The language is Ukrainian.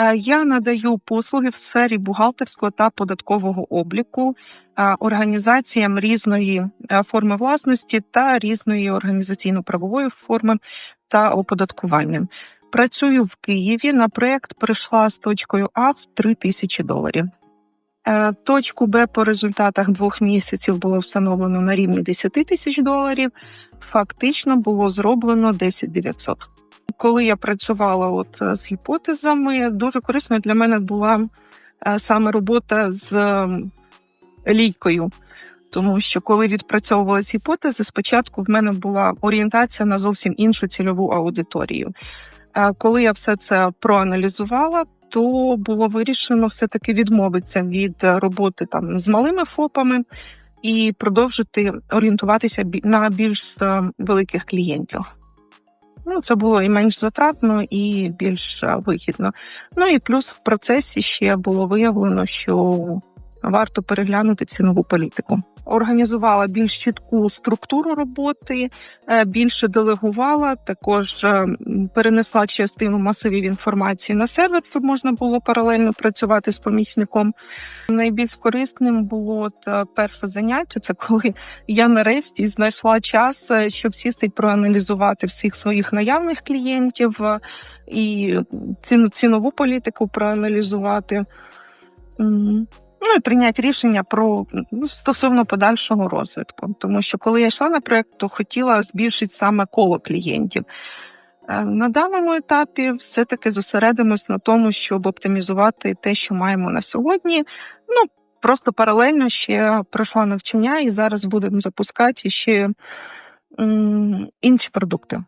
Е, Я надаю послуги в сфері бухгалтерського та податкового обліку е, організаціям різної е, форми власності та різної організаційно-правової форми та оподаткування. Працюю в Києві. На проєкт прийшла з точкою А в 3 тисячі доларів. Точку Б по результатах двох місяців було встановлено на рівні 10 тисяч доларів. Фактично було зроблено 10 900. Коли я працювала от е, з гіпотезами, дуже корисною для мене була е, саме робота з лійкою. Тому що коли відпрацьовувалися гіпотези, спочатку в мене була орієнтація на зовсім іншу цільову аудиторію. Е, Коли я все це проаналізувала, то було вирішено все-таки відмовитися від роботи там з малими ФОПами і продовжити орієнтуватися на більш великих клієнтів. Ну, це було і менш затратно, і більш вигідно. Ну і плюс в процесі ще було виявлено, що варто переглянути цінову політику. Організувала більш чітку структуру роботи, е, більше делегувала, також е, перенесла частину масивів інформації на сервер, щоб можна було паралельно працювати з помічником. Найбільш корисним було е, перше заняття. Це коли я нарешті знайшла час, щоб сісти і проаналізувати всіх своїх наявних клієнтів і цінову політику проаналізувати. М, Ну і прийняти рішення про ну, стосовно подальшого розвитку. Тому що коли я йшла на проект, то хотіла збільшити саме коло клієнтів. Е, На даному етапі все-таки зосередимось на тому, щоб оптимізувати те, що маємо на сьогодні. Ну просто паралельно ще пройшла навчання, і зараз будемо запускати ще інші продукти.